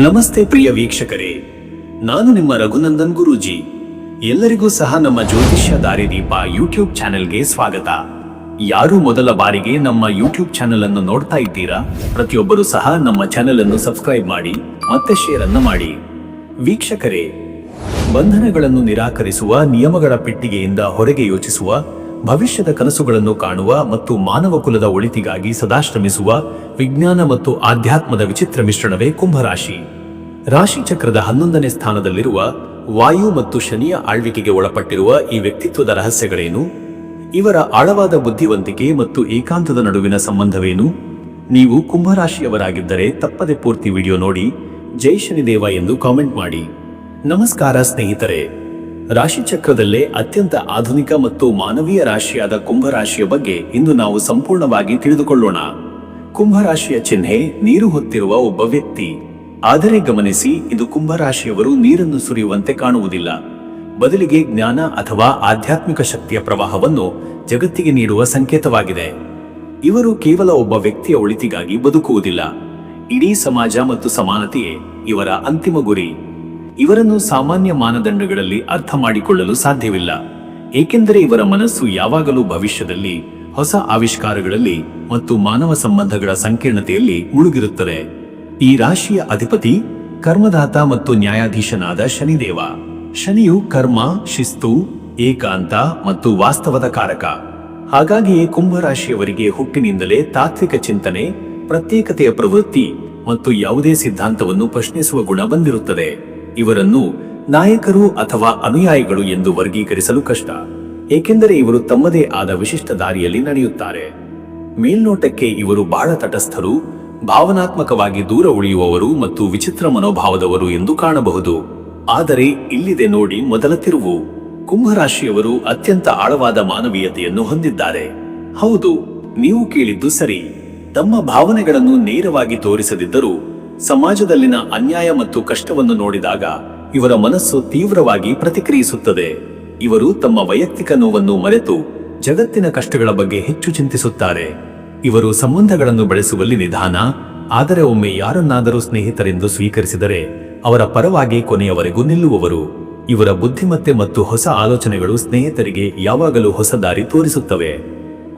ನಮಸ್ತೆ ಪ್ರಿಯ ವೀಕ್ಷಕರೇ. ನಾನು ನಿಮ್ಮ ರಘುನಂದನ್ ಗುರೂಜಿ. ಎಲ್ಲರಿಗೂ ಸಹ ನಮ್ಮ ಜ್ಯೋತಿಷ್ಯ ದಾರಿದೀಪ ಯೂಟ್ಯೂಬ್ ಚಾನೆಲ್ಗೆ ಸ್ವಾಗತ. ಯಾರು ಮೊದಲ ಬಾರಿಗೆ ನಮ್ಮ ಯೂಟ್ಯೂಬ್ ಚಾನೆಲ್ ಅನ್ನು ನೋಡ್ತಾ ಇದ್ದೀರಾ? ಪ್ರತಿಯೊಬ್ಬರು ಸಹ ನಮ್ಮ ಚಾನೆಲ್ ಅನ್ನು ಸಬ್ಸ್ಕ್ರೈಬ್ ಮಾಡಿ, ಮತ್ತೆ ಶೇರ್ ಅನ್ನು ಮಾಡಿ. ವೀಕ್ಷಕರೇ, ಬಂಧನಗಳನ್ನು ನಿರಾಕರಿಸುವ ನಿಯಮಗಳ ಪೆಟ್ಟಿಗೆಯಿಂದ ಹೊರಗೆ ಯೋಚಿಸುವ ಭವಿಷ್ಯದ ಕನಸುಗಳನ್ನು ಕಾಣುವ ಮತ್ತು ಮಾನವ ಕುಲದ ಒಳಿತಿಗಾಗಿ ಸದಾ ಶ್ರಮಿಸುವ ವಿಜ್ಞಾನ ಮತ್ತು ಆಧ್ಯಾತ್ಮದ ವಿಚಿತ್ರ ಮಿಶ್ರಣವೇ ಕುಂಭರಾಶಿ. ರಾಶಿ ಚಕ್ರದ ಹನ್ನೊಂದನೇ ಸ್ಥಾನದಲ್ಲಿರುವ ವಾಯು ಮತ್ತು ಶನಿಯ ಆಳ್ವಿಕೆಗೆ ಒಳಪಟ್ಟಿರುವ ಈ ವ್ಯಕ್ತಿತ್ವದ ರಹಸ್ಯಗಳೇನು? ಇವರ ಆಳವಾದ ಬುದ್ಧಿವಂತಿಕೆ ಮತ್ತು ಏಕಾಂತದ ನಡುವಿನ ಸಂಬಂಧವೇನು? ನೀವು ಕುಂಭರಾಶಿಯವರಾಗಿದ್ದರೆ ತಪ್ಪದೆ ಪೂರ್ತಿ ವಿಡಿಯೋ ನೋಡಿ, ಜೈ ಶನಿದೇವ ಎಂದು ಕಾಮೆಂಟ್ ಮಾಡಿ. ನಮಸ್ಕಾರ ಸ್ನೇಹಿತರೆ. ರಾಶಿಚಕ್ರದಲ್ಲೇ ಅತ್ಯಂತ ಆಧುನಿಕ ಮತ್ತು ಮಾನವೀಯ ರಾಶಿಯಾದ ಕುಂಭರಾಶಿಯ ಬಗ್ಗೆ ಇಂದು ನಾವು ಸಂಪೂರ್ಣವಾಗಿ ತಿಳಿದುಕೊಳ್ಳೋಣ. ಕುಂಭರಾಶಿಯ ಚಿಹ್ನೆ ನೀರು ಹೊತ್ತಿರುವ ಒಬ್ಬ ವ್ಯಕ್ತಿ. ಆದರೆ ಗಮನಿಸಿ, ಇದು ಕುಂಭರಾಶಿಯವರು ನೀರನ್ನು ಸುರಿಯುವಂತೆ ಕಾಣುವುದಿಲ್ಲ. ಬದಲಿಗೆ ಜ್ಞಾನ ಅಥವಾ ಆಧ್ಯಾತ್ಮಿಕ ಶಕ್ತಿಯ ಪ್ರವಾಹವನ್ನು ಜಗತ್ತಿಗೆ ನೀಡುವ ಸಂಕೇತವಾಗಿದೆ. ಇವರು ಕೇವಲ ಒಬ್ಬ ವ್ಯಕ್ತಿಯ ಒಳಿತಿಗಾಗಿ ಬದುಕುವುದಿಲ್ಲ. ಇಡೀ ಸಮಾಜ ಮತ್ತು ಸಮಾನತೆಯೇ ಇವರ ಅಂತಿಮ ಗುರಿ. ಇವರನ್ನು ಸಾಮಾನ್ಯ ಮಾನದಂಡಗಳಲ್ಲಿ ಅರ್ಥ ಮಾಡಿಕೊಳ್ಳಲು ಸಾಧ್ಯವಿಲ್ಲ. ಏಕೆಂದರೆ ಇವರ ಮನಸ್ಸು ಯಾವಾಗಲೂ ಭವಿಷ್ಯದಲ್ಲಿ ಹೊಸ ಆವಿಷ್ಕಾರಗಳಲ್ಲಿ ಮತ್ತು ಮಾನವ ಸಂಬಂಧಗಳ ಸಂಕೀರ್ಣತೆಯಲ್ಲಿ ಮುಳುಗಿರುತ್ತದೆ. ಈ ರಾಶಿಯ ಅಧಿಪತಿ ಕರ್ಮದಾತ ಮತ್ತು ನ್ಯಾಯಾಧೀಶನಾದ ಶನಿದೇವ. ಶನಿಯು ಕರ್ಮ, ಶಿಸ್ತು, ಏಕಾಂತ ಮತ್ತು ವಾಸ್ತವದ ಕಾರಕ. ಹಾಗಾಗಿಯೇ ಕುಂಭರಾಶಿಯವರಿಗೆ ಹುಟ್ಟಿನಿಂದಲೇ ತಾತ್ವಿಕ ಚಿಂತನೆ, ಪ್ರತ್ಯೇಕತೆಯ ಪ್ರವೃತ್ತಿ ಮತ್ತು ಯಾವುದೇ ಸಿದ್ಧಾಂತವನ್ನು ಪ್ರಶ್ನಿಸುವ ಗುಣ ಬಂದಿರುತ್ತದೆ. ಇವರನ್ನು ನಾಯಕರು ಅಥವಾ ಅನುಯಾಯಿಗಳು ಎಂದು ವರ್ಗೀಕರಿಸಲು ಕಷ್ಟ. ಏಕೆಂದರೆ ಇವರು ತಮ್ಮದೇ ಆದ ವಿಶಿಷ್ಟ ದಾರಿಯಲ್ಲಿ ನಡೆಯುತ್ತಾರೆ. ಮೇಲ್ನೋಟಕ್ಕೆ ಇವರು ಬಹಳ ತಟಸ್ಥರು, ಭಾವನಾತ್ಮಕವಾಗಿ ದೂರ ಉಳಿಯುವವರು ಮತ್ತು ವಿಚಿತ್ರ ಮನೋಭಾವದವರು ಎಂದು ಕಾಣಬಹುದು. ಆದರೆ ಇಲ್ಲಿದೆ ನೋಡಿ ಮೊದಲ ತಿರುವು. ಕುಂಭರಾಶಿಯವರು ಅತ್ಯಂತ ಆಳವಾದ ಮಾನವೀಯತೆಯನ್ನು ಹೊಂದಿದ್ದಾರೆ. ಹೌದು, ನೀವು ಕೇಳಿದ್ದು ಸರಿ. ತಮ್ಮ ಭಾವನೆಗಳನ್ನು ನೇರವಾಗಿ ತೋರಿಸದಿದ್ದರೂ ಸಮಾಜದಲ್ಲಿನ ಅನ್ಯಾಯ ಮತ್ತು ಕಷ್ಟವನ್ನು ನೋಡಿದಾಗ ಇವರ ಮನಸ್ಸು ತೀವ್ರವಾಗಿ ಪ್ರತಿಕ್ರಿಯಿಸುತ್ತದೆ. ಇವರು ತಮ್ಮ ವೈಯಕ್ತಿಕ ನೋವನ್ನು ಮರೆತು ಜಗತ್ತಿನ ಕಷ್ಟಗಳ ಬಗ್ಗೆ ಹೆಚ್ಚು ಚಿಂತಿಸುತ್ತಾರೆ. ಇವರು ಸಂಬಂಧಗಳನ್ನು ಬೆಳೆಸುವಲ್ಲಿ ನಿಧಾನ, ಆದರೆ ಒಮ್ಮೆ ಯಾರನ್ನಾದರೂ ಸ್ನೇಹಿತರೆಂದು ಸ್ವೀಕರಿಸಿದರೆ ಅವರ ಪರವಾಗಿ ಕೊನೆಯವರೆಗೂ ನಿಲ್ಲುವವರು. ಇವರ ಬುದ್ಧಿಮತ್ತೆ ಮತ್ತು ಹೊಸ ಆಲೋಚನೆಗಳು ಸ್ನೇಹಿತರಿಗೆ ಯಾವಾಗಲೂ ಹೊಸ ದಾರಿ ತೋರಿಸುತ್ತವೆ.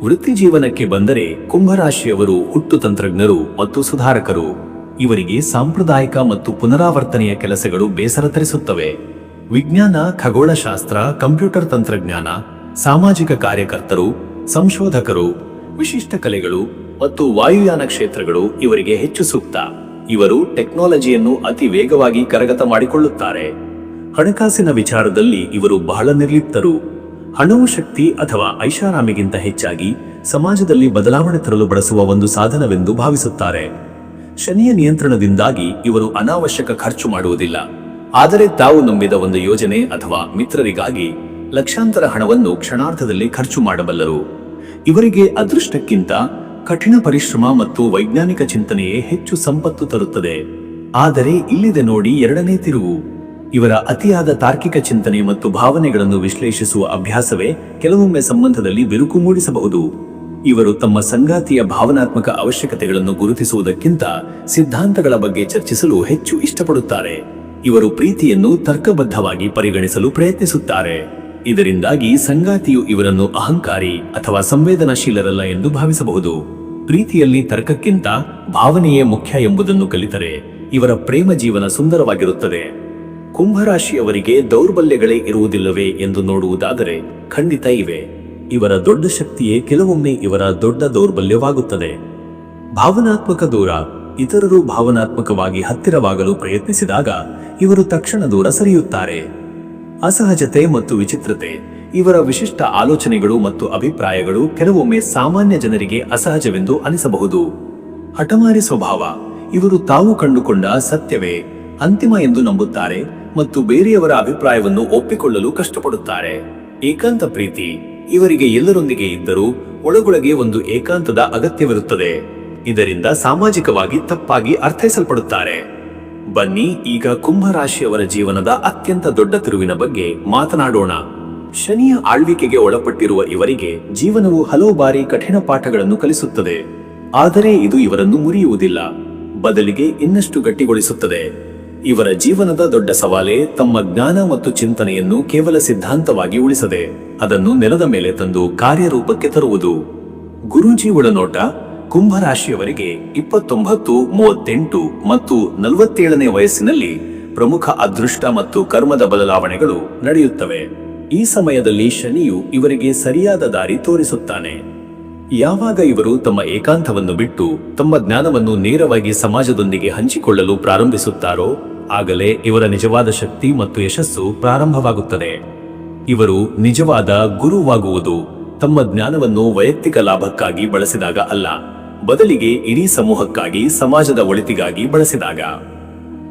ವೃತ್ತಿ ಜೀವನಕ್ಕೆ ಬಂದರೆ ಕುಂಭರಾಶಿಯವರು ಹುಟ್ಟು ತಂತ್ರಜ್ಞರು ಮತ್ತು ಸುಧಾರಕರು. ಇವರಿಗೆ ಸಾಂಪ್ರದಾಯಿಕ ಮತ್ತು ಪುನರಾವರ್ತನೆಯ ಕೆಲಸಗಳು ಬೇಸರ ತರಿಸುತ್ತವೆ. ವಿಜ್ಞಾನ, ಖಗೋಳಶಾಸ್ತ್ರ, ಕಂಪ್ಯೂಟರ್ ತಂತ್ರಜ್ಞಾನ, ಸಾಮಾಜಿಕ ಕಾರ್ಯಕರ್ತರು, ಸಂಶೋಧಕರು, ವಿಶಿಷ್ಟ ಕಲೆಗಳು ಮತ್ತು ವಾಯುಯಾನ ಕ್ಷೇತ್ರಗಳು ಇವರಿಗೆ ಹೆಚ್ಚು ಸೂಕ್ತ. ಇವರು ಟೆಕ್ನಾಲಜಿಯನ್ನು ಅತಿ ವೇಗವಾಗಿ ಕರಗತ ಮಾಡಿಕೊಳ್ಳುತ್ತಾರೆ. ಹಣಕಾಸಿನ ವಿಚಾರದಲ್ಲಿ ಇವರು ಬಹಳ ನಿರ್ಲಿಪ್ತರು. ಹಣವು ಶಕ್ತಿ ಅಥವಾ ಐಷಾರಾಮಿಗಿಂತ ಹೆಚ್ಚಾಗಿ ಸಮಾಜದಲ್ಲಿ ಬದಲಾವಣೆ ತರಲು ಬಳಸುವ ಒಂದು ಸಾಧನವೆಂದು ಭಾವಿಸುತ್ತಾರೆ. ಶನಿಯ ನಿಯಂತ್ರಣದಿಂದಾಗಿ ಇವರು ಅನಾವಶ್ಯಕ ಖರ್ಚು ಮಾಡುವುದಿಲ್ಲ. ಆದರೆ ತಾವು ನಂಬಿದ ಒಂದು ಯೋಜನೆ ಅಥವಾ ಮಿತ್ರರಿಗಾಗಿ ಲಕ್ಷಾಂತರ ಹಣವನ್ನು ಕ್ಷಣಾರ್ಧದಲ್ಲಿ ಖರ್ಚು ಮಾಡಬಲ್ಲರು. ಇವರಿಗೆ ಅದೃಷ್ಟಕ್ಕಿಂತ ಕಠಿಣ ಪರಿಶ್ರಮ ಮತ್ತು ವೈಜ್ಞಾನಿಕ ಚಿಂತನೆಯೇ ಹೆಚ್ಚು ಸಂಪತ್ತು ತರುತ್ತದೆ. ಆದರೆ ಇಲ್ಲಿದೆ ನೋಡಿ ಎರಡನೇ ತಿರುವು. ಇವರ ಅತಿಯಾದ ತಾರ್ಕಿಕ ಚಿಂತನೆ ಮತ್ತು ಭಾವನೆಗಳನ್ನು ವಿಶ್ಲೇಷಿಸುವ ಅಭ್ಯಾಸವೇ ಕೆಲವೊಮ್ಮೆ ಸಂಬಂಧದಲ್ಲಿ ಬಿರುಕು ಮೂಡಿಸಬಹುದು. ಇವರು ತಮ್ಮ ಸಂಗಾತಿಯ ಭಾವನಾತ್ಮಕ ಅವಶ್ಯಕತೆಗಳನ್ನು ಗುರುತಿಸುವುದಕ್ಕಿಂತ ಸಿದ್ಧಾಂತಗಳ ಬಗ್ಗೆ ಚರ್ಚಿಸಲು ಹೆಚ್ಚು ಇಷ್ಟಪಡುತ್ತಾರೆ. ಇವರು ಪ್ರೀತಿಯನ್ನು ತರ್ಕಬದ್ಧವಾಗಿ ಪರಿಗಣಿಸಲು ಪ್ರಯತ್ನಿಸುತ್ತಾರೆ. ಇದರಿಂದಾಗಿ ಸಂಗಾತಿಯು ಇವರನ್ನು ಅಹಂಕಾರಿ ಅಥವಾ ಸಂವೇದನಾಶೀಲರಲ್ಲ ಎಂದು ಭಾವಿಸಬಹುದು. ಪ್ರೀತಿಯಲ್ಲಿ ತರ್ಕಕ್ಕಿಂತ ಭಾವನೆಯೇ ಮುಖ್ಯ ಎಂಬುದನ್ನು ಕಲಿತರೆ ಇವರ ಪ್ರೇಮ ಜೀವನ ಸುಂದರವಾಗಿರುತ್ತದೆ. ಕುಂಭರಾಶಿಯವರಿಗೆ ದೌರ್ಬಲ್ಯಗಳೇ ಇರುವುದಿಲ್ಲವೇ ಎಂದು ನೋಡುವುದಾದರೆ ಖಂಡಿತ ಇವೆ. ಇವರ ದೊಡ್ಡ ಶಕ್ತಿಯೇ ಕೆಲವೊಮ್ಮೆ ಇವರ ದೊಡ್ಡ ದೌರ್ಬಲ್ಯವಾಗುತ್ತದೆ. ಭಾವನಾತ್ಮಕ ದೂರ ಇತರರು ಭಾವನಾತ್ಮಕವಾಗಿ ಹತ್ತಿರವಾಗಲು ಪ್ರಯತ್ನಿಸಿದಾಗ ಇವರು ತಕ್ಷಣ ದೂರ ಸರಿಯುತ್ತಾರೆ. ಅಸಹಜತೆ ಮತ್ತು ವಿಚಿತ್ರತೆ ಇವರ ವಿಶಿಷ್ಟ ಆಲೋಚನೆಗಳು ಮತ್ತು ಅಭಿಪ್ರಾಯಗಳು ಕೆಲವೊಮ್ಮೆ ಸಾಮಾನ್ಯ ಜನರಿಗೆ ಅಸಹಜವೆಂದು ಅನಿಸಬಹುದು. ಹಠಮಾರಿ ಸ್ವಭಾವ ಇವರು ತಾವು ಕಂಡುಕೊಂಡ ಸತ್ಯವೇ ಅಂತಿಮ ಎಂದು ನಂಬುತ್ತಾರೆ ಮತ್ತು ಬೇರೆಯವರ ಅಭಿಪ್ರಾಯವನ್ನು ಒಪ್ಪಿಕೊಳ್ಳಲು ಕಷ್ಟಪಡುತ್ತಾರೆ. ಏಕಾಂತ ಪ್ರೀತಿ ಇವರಿಗೆ ಎಲ್ಲರೊಂದಿಗೆ ಇದ್ದರೂ ಒಳಗೊಳಗೆ ಒಂದು ಏಕಾಂತದ ಅಗತ್ಯವಿರುತ್ತದೆ. ಇದರಿಂದ ಸಾಮಾಜಿಕವಾಗಿ ತಪ್ಪಾಗಿ ಅರ್ಥೈಸಲ್ಪಡುತ್ತಾರೆ. ಬನ್ನಿ, ಈಗ ಕುಂಭರಾಶಿಯವರ ಜೀವನದ ಅತ್ಯಂತ ದೊಡ್ಡ ತಿರುವಿನ ಬಗ್ಗೆ ಮಾತನಾಡೋಣ. ಶನಿಯ ಆಳ್ವಿಕೆಗೆ ಒಳಪಟ್ಟಿರುವ ಇವರಿಗೆ ಜೀವನವು ಹಲವು ಬಾರಿ ಕಠಿಣ ಪಾಠಗಳನ್ನು ಕಲಿಸುತ್ತದೆ. ಆದರೆ ಇದು ಇವರನ್ನು ಮುರಿಯುವುದಿಲ್ಲ. ಬದಲಿಗೆ ಇನ್ನಷ್ಟು ಗಟ್ಟಿಗೊಳಿಸುತ್ತದೆ. ಇವರ ಜೀವನದ ದೊಡ್ಡ ಸವಾಲೇ ತಮ್ಮ ಜ್ಞಾನ ಮತ್ತು ಚಿಂತನೆಯನ್ನು ಕೇವಲ ಸಿದ್ಧಾಂತವಾಗಿ ಉಳಿಸದೆ ಅದನ್ನು ನೆಲದ ಮೇಲೆ ತಂದು ಕಾರ್ಯರೂಪಕ್ಕೆ ತರುವುದು. ಗುರೂಜಿ ಒಳನೋಟ ಕುಂಭರಾಶಿಯವರಿಗೆ ಇಪ್ಪತ್ತೊಂಬತ್ತು, ಮೂವತ್ತೆಂಟು ಮತ್ತು ನಲವತ್ತೇಳನೇ ವಯಸ್ಸಿನಲ್ಲಿ ಪ್ರಮುಖ ಅದೃಷ್ಟ ಮತ್ತು ಕರ್ಮದ ಬದಲಾವಣೆಗಳು ನಡೆಯುತ್ತವೆ. ಈ ಸಮಯದಲ್ಲಿ ಶನಿಯು ಇವರಿಗೆ ಸರಿಯಾದ ದಾರಿ ತೋರಿಸುತ್ತಾನೆ. ಯಾವಾಗ ಇವರು ತಮ್ಮ ಏಕಾಂತವನ್ನು ಬಿಟ್ಟು ತಮ್ಮ ಜ್ಞಾನವನ್ನು ನೇರವಾಗಿ ಸಮಾಜದೊಂದಿಗೆ ಹಂಚಿಕೊಳ್ಳಲು ಪ್ರಾರಂಭಿಸುತ್ತಾರೋ ಆಗಲೇ ಇವರ ನಿಜವಾದ ಶಕ್ತಿ ಮತ್ತು ಯಶಸ್ಸು ಪ್ರಾರಂಭವಾಗುತ್ತದೆ. ಇವರು ನಿಜವಾದ ಗುರುವಾಗುವುದು. ತಮ್ಮ ಜ್ಞಾನವನ್ನು ವೈಯಕ್ತಿಕ ಲಾಭಕ್ಕಾಗಿ ಬಳಸಿದಾಗ ಅಲ್ಲ, ಬದಲಿಗೆ ಇಡೀ ಸಮೂಹಕ್ಕಾಗಿ, ಸಮಾಜದ ಒಳಿತಿಗಾಗಿ ಬಳಸಿದಾಗ.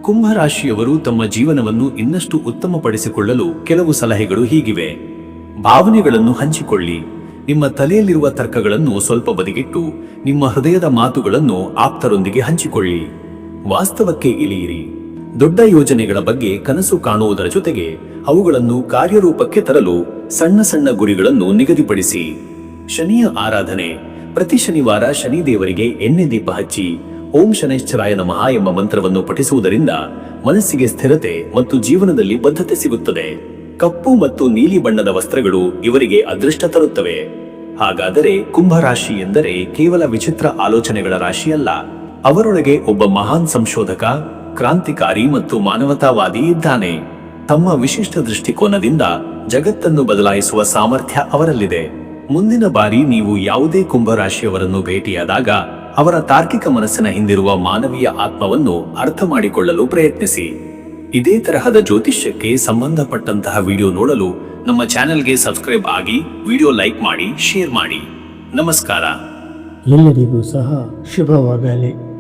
ಕುಂಭರಾಶಿಯವರು ತಮ್ಮ ಜೀವನವನ್ನು ಇನ್ನಷ್ಟು ಉತ್ತಮಪಡಿಸಿಕೊಳ್ಳಲು ಕೆಲವು ಸಲಹೆಗಳು ಹೀಗಿವೆ. ಭಾವನೆಗಳನ್ನು ಹಂಚಿಕೊಳ್ಳಿ. ನಿಮ್ಮ ತಲೆಯಲ್ಲಿರುವ ತರ್ಕಗಳನ್ನು ಸ್ವಲ್ಪ ಬದಿಗಿಟ್ಟು, ನಿಮ್ಮ ಹೃದಯದ ಮಾತುಗಳನ್ನು ಆಪ್ತರೊಂದಿಗೆ ಹಂಚಿಕೊಳ್ಳಿ. ವಾಸ್ತವಕ್ಕೆ ಇಳಿಯಿರಿ. ದೊಡ್ಡ ಯೋಜನೆಗಳ ಬಗ್ಗೆ ಕನಸು ಕಾಣುವುದರ ಜೊತೆಗೆ ಅವುಗಳನ್ನು ಕಾರ್ಯರೂಪಕ್ಕೆ ತರಲು ಸಣ್ಣ ಸಣ್ಣ ಗುರಿಗಳನ್ನು ನಿಗದಿಪಡಿಸಿ. ಶನಿಯ ಆರಾಧನೆ, ಪ್ರತಿ ಶನಿವಾರ ಶನಿ ದೇವರಿಗೆ ಎಣ್ಣೆ ದೀಪ ಹಚ್ಚಿ, ಓಂ ಶನೈಶ್ಚರಾಯನ ನಮಃ ಎಂಬ ಮಂತ್ರವನ್ನು ಪಠಿಸುವುದರಿಂದ ಮನಸ್ಸಿಗೆ ಸ್ಥಿರತೆ ಮತ್ತು ಜೀವನದಲ್ಲಿ ಬದ್ಧತೆ ಸಿಗುತ್ತದೆ. ಕಪ್ಪು ಮತ್ತು ನೀಲಿ ಬಣ್ಣದ ವಸ್ತ್ರಗಳು ಇವರಿಗೆ ಅದೃಷ್ಟ ತರುತ್ತವೆ. ಹಾಗಾದರೆ ಕುಂಭರಾಶಿ ಎಂದರೆ ಕೇವಲ ವಿಚಿತ್ರ ಆಲೋಚನೆಗಳ ರಾಶಿಯಲ್ಲ. ಅವರೊಳಗೆ ಒಬ್ಬ ಮಹಾನ್ ಸಂಶೋಧಕ ಕ್ರಾಂತಿಕಾರಿ ಮತ್ತು ಮಾನವತಾವಾದಿ ಇದ್ದಾನೆ. ತಮ್ಮ ವಿಶಿಷ್ಟ ದೃಷ್ಟಿಕೋನದಿಂದ ಜಗತ್ತನ್ನು ಬದಲಾಯಿಸುವ ಸಾಮರ್ಥ್ಯ ಅವರಲ್ಲಿದೆ. ಮುಂದಿನ ಬಾರಿ ನೀವು ಯಾವುದೇ ಕುಂಭರಾಶಿಯವರನ್ನು ಭೇಟಿಯಾದಾಗ ಅವರ ತಾರ್ಕಿಕ ಮನಸ್ಸಿನ ಹಿಂದಿರುವ ಮಾನವೀಯ ಆತ್ಮವನ್ನು ಅರ್ಥ ಮಾಡಿಕೊಳ್ಳಲು ಪ್ರಯತ್ನಿಸಿ. ಇದೇ ತರಹದ ಜ್ಯೋತಿಷ್ಯಕ್ಕೆ ಸಂಬಂಧಪಟ್ಟಂತಹ ವಿಡಿಯೋ ನೋಡಲು ನಮ್ಮ ಚಾನೆಲ್ಗೆ ಸಬ್ಸ್ಕ್ರೈಬ್ ಆಗಿ ವಿಡಿಯೋ ಲೈಕ್ ಮಾಡಿ, ಶೇರ್ ಮಾಡಿ. ನಮಸ್ಕಾರ. ಎಲ್ಲರಿಗೂ ಸಹ ಶುಭವಾಗಲಿ.